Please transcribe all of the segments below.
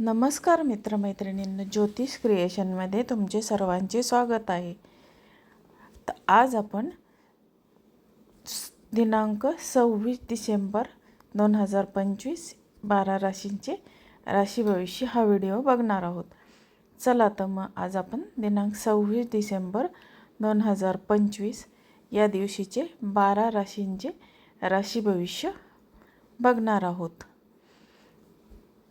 नमस्कार मित्रमैत्रिणींनो ज्योतिष क्रिएशनमध्ये तुमचे सर्वांचे स्वागत आहे. तर आज आपण दिनांक सव्वीस डिसेंबर दोन हजार पंचवीस बारा राशींचे राशी भविष्य हा व्हिडिओ बघणार आहोत. चला तर मग आज आपण दिनांक सव्वीस डिसेंबर दोन हजार पंचवीस या दिवशीचे बारा राशींचे राशी भविष्य बघणार आहोत.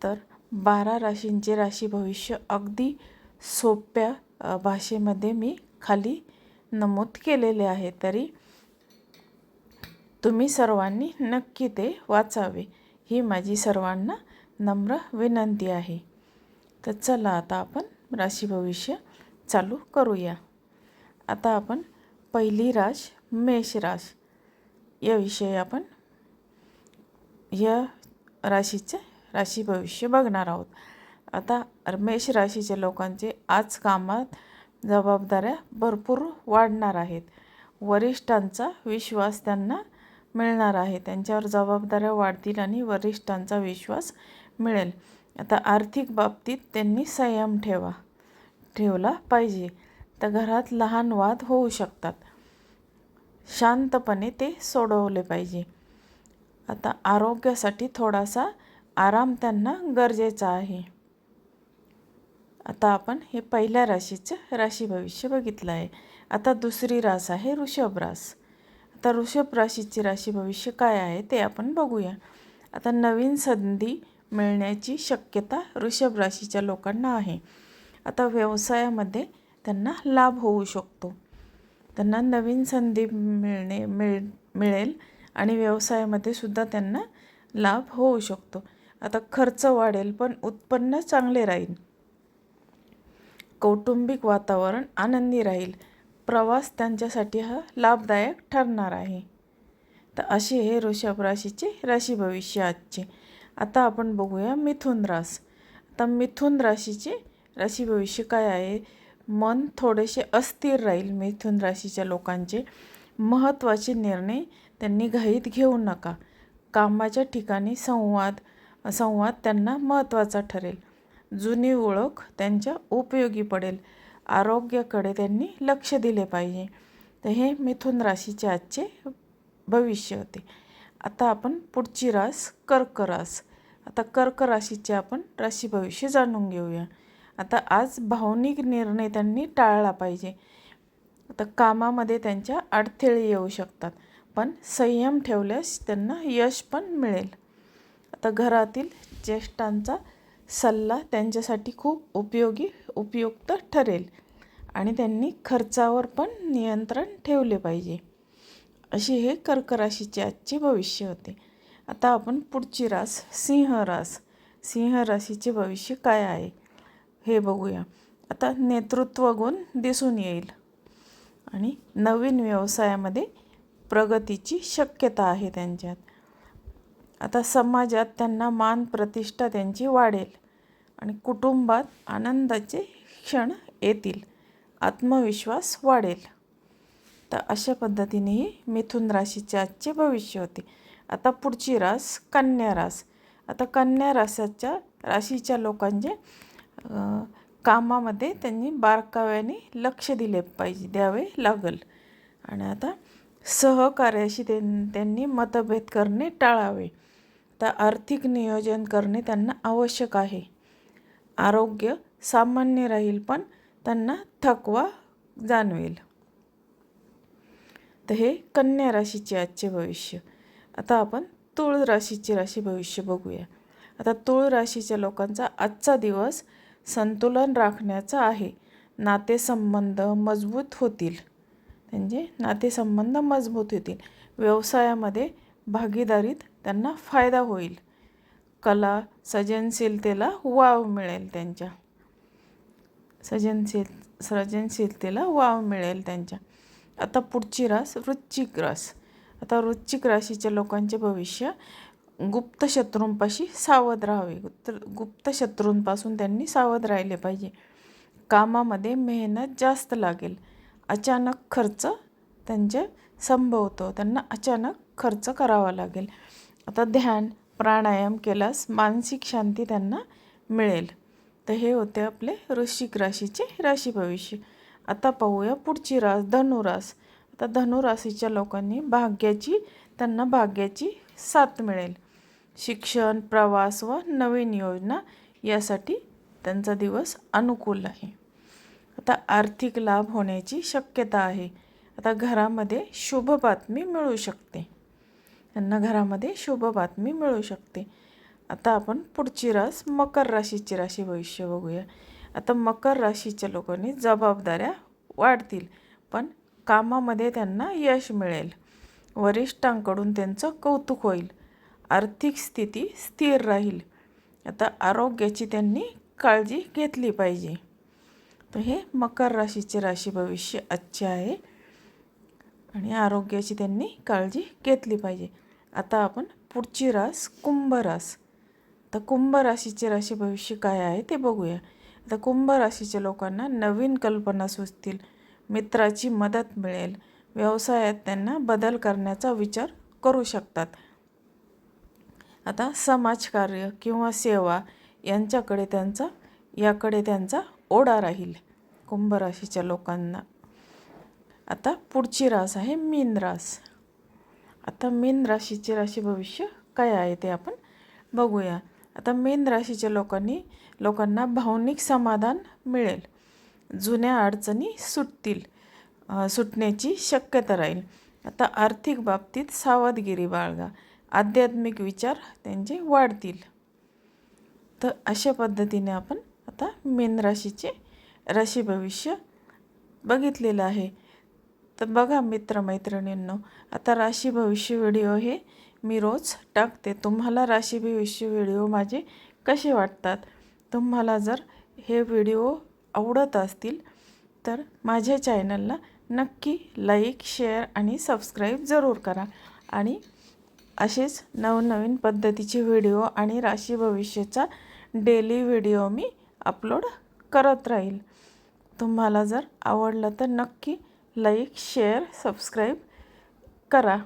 तर बारा राशींचे राशी भविष्य अगदी सोप्या भाषेमध्ये मी खाली नमूद केलेले आहे. तरी तुम्ही सर्वांनी नक्की ते वाचावे. ही माझी सर्वांना नम्र विनंती आहे. तर चला आता आपण राशी भविष्य चालू करूया. आता आपण पहिली राश मेष राश. याविषयी आपण या राशीचे राशी भविष्य बघणार आहोत. आता मेष राशीच्या लोकांचे आज कामात जबाबदाऱ्या भरपूर वाढणार आहेत. वरिष्ठांचा विश्वास त्यांना मिळणार आहे. त्यांच्यावर जबाबदाऱ्या वाढतील आणि वरिष्ठांचा विश्वास मिळेल. आता आर्थिक बाबतीत त्यांनी संयम ठेवा ठेवला पाहिजे. तर घरात लहान वाद होऊ शकतात. शांतपणे ते सोडवले पाहिजे. आता आरोग्यासाठी थोडासा आराम त्यांना गरजेचा आहे. आता आपण हे पहिल्या राशीचं राशी भविष्य बघितलं आहे. आता दुसरी रास आहे ऋषभ रास. आता ऋषभ राशीची राशी भविष्य काय आहे ते आपण बघूया. आता नवीन संधी मिळण्याची शक्यता ऋषभ राशीच्या लोकांना आहे. आता व्यवसायामध्ये त्यांना लाभ होऊ शकतो. त्यांना नवीन संधी मिळणे मिळ मिळेल आणि व्यवसायामध्ये सुद्धा त्यांना लाभ होऊ शकतो. आता खर्च वाढेल पण उत्पन्न चांगले राहील. कौटुंबिक वातावरण आनंदी राहील. प्रवास त्यांच्यासाठी हा लाभदायक ठरणार आहे. तर असे हे वृषभ राशीचे राशी भविष्य आजचे. आता आपण बघूया मिथुन रास. आता मिथुन राशीचे राशी भविष्य काय आहे? मन थोडेसे अस्थिर राहील मिथुन राशीच्या लोकांचे. महत्त्वाचे निर्णय त्यांनी घाईत घेऊ नका. कामाच्या ठिकाणी संवाद संवाद त्यांना महत्त्वाचा ठरेल. जुनी ओळख त्यांच्या उपयोगी पडेल. आरोग्याकडे त्यांनी लक्ष दिले पाहिजे. तर हे मिथुन राशीचे आजचे भविष्य होते. आता आपण पुढची रास कर्क रास. आता कर्क राशीचे आपण राशी भविष्य जाणून घेऊया. आता आज भावनिक निर्णय त्यांनी टाळला पाहिजे. आता कामामध्ये त्यांच्या अडथळे येऊ शकतात पण संयम ठेवल्यास त्यांना यश पण मिळेल. तर घरातील ज्येष्ठांचा सल्ला त्यांच्यासाठी खूप उपयोगी उपयुक्त ठरेल आणि त्यांनी खर्चावर पण नियंत्रण ठेवले पाहिजे. अशी हे कर्क राशीचे आजचे भविष्य होते. आता आपण पुढची रास सिंह रास. सिंह राशीचे भविष्य काय आहे? हे बघूया. आता नेतृत्व गुण दिसून येईल आणि नवीन व्यवसायामध्ये प्रगतीची शक्यता आहे त्यांच्यात. आता समाजात त्यांना मान प्रतिष्ठा त्यांची वाढेल आणि कुटुंबात आनंदाचे क्षण येतील आत्मविश्वास वाढेल. तर अशा पद्धतीनेही मिथुन राशीचे आजचे भविष्य होते. आता पुढची रास कन्या रास. आता कन्या रासाच्या राशीच्या लोकांचे कामामध्ये त्यांनी बारकाव्याने लक्ष दिले पाहिजे द्यावे लागल. आणि आता सहकार्याशी त्यांनी मतभेद करणे टाळावे. तर आर्थिक नियोजन करणे त्यांना आवश्यक आहे. आरोग्य सामान्य राहील पण त्यांना थकवा जाणवेल. तर हे कन्या राशीचे आजचे भविष्य. आता आपण तुळ राशीचे राशी भविष्य बघूया. आता तुळ राशीच्या लोकांचा आजचा दिवस संतुलन राखण्याचा आहे. नातेसंबंध मजबूत होतील. म्हणजे नातेसंबंध मजबूत होतील. व्यवसायामध्ये भागीदारीत त्यांना फायदा होईल. कला सृजनशीलतेला वाव मिळेल त्यांच्या. सृजनशील सृजनशीलतेला वाव मिळेल त्यांच्या. आता पुढची रास वृश्चिक रास. आता वृश्चिक राशीच्या लोकांचे भविष्य गुप्त शत्रूंपाशी सावध राहावे. गुप्त गुप्त शत्रूंपासून त्यांनी सावध राहिले पाहिजे. कामामध्ये मेहनत जास्त लागेल. अचानक खर्च त्यांचे संभवतो. त्यांना अचानक खर्च करावा लागेल. आता ध्यान प्राणायाम केल्यास मानसिक शांती त्यांना मिळेल. तर हे होते आपले वृश्चिक राशीचे राशी भविष्य आता पाहूया पुढची रास धनुरास. आता धनुराशीच्या लोकांनी भाग्याची त्यांना भाग्याची साथ मिळेल. शिक्षण प्रवास व नवीन योजना यासाठी त्यांचा दिवस अनुकूल आहे. आता आर्थिक लाभ होण्याची शक्यता आहे. आता घरामध्ये शुभ बातमी मिळू शकते. त्यांना घरामध्ये शुभ बातमी मिळू शकते. आता आपण पुढची रास मकर राशीची राशी भविष्य बघूया. आता मकर राशीच्या लोकांनी जबाबदाऱ्या वाढतील पण कामामध्ये त्यांना यश मिळेल. वरिष्ठांकडून त्यांचं कौतुक होईल. आर्थिक स्थिती स्थिर राहील. आता आरोग्याची त्यांनी काळजी घेतली पाहिजे. तर हे मकर राशीचे राशी भविष्य आजचे आहे. आणि आरोग्याची त्यांनी काळजी घेतली पाहिजे. आता आपण पुढची रास कुंभ रास. तर कुंभ राशीचे राशी भविष्य काय आहे ते बघूया. आता कुंभ राशीच्या लोकांना नवीन कल्पना सुचतील मित्राची मदत मिळेल व्यवसायात त्यांना बदल करण्याचा विचार करू शकतात. आता समाजकार्य किंवा सेवा यांच्याकडे त्यांचा याकडे त्यांचा ओढा राहील कुंभ राशीच्या लोकांना. आता पुढची रास आहे मीन रास. आता मेन राशीचे राशी भविष्य काय आहे ते आपण बघूया. आता मेन राशीच्या लोकांनी लोकांना भावनिक समाधान मिळेल. जुन्या अडचणी सुटतील सुटण्याची शक्यता राहील. आता आर्थिक बाबतीत सावधगिरी बाळगा. आध्यात्मिक विचार त्यांचे वाढतील. तर अशा पद्धतीने आपण आता मेन राशीचे राशी भविष्य बघितलेलं आहे. तर बघा मित्रमैत्रिणींनो आता राशी भविष्य व्हिडिओ हे मी रोज टाकते. तुम्हाला राशी भविष्य व्हिडिओ माझे कसे वाटतात? तुम्हाला जर हे व्हिडिओ आवडत असतील तर माझ्या चॅनलला नक्की लाईक शेअर आणि सबस्क्राईब जरूर करा. आणि असेच नवनवीन पद्धतीचे व्हिडिओ आणि राशी भविष्याचा डेली व्हिडिओ मी अपलोड करत राहील. तुम्हाला जर आवडलं तर नक्की लाईक शेअर सबस्क्राईब करा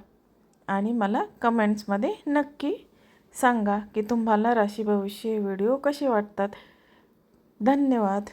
आणि मला कमेंट्समध्ये नक्की सांगा की तुम्हाला राशी भविष्य व्हिडिओ कसे वाटतात. धन्यवाद.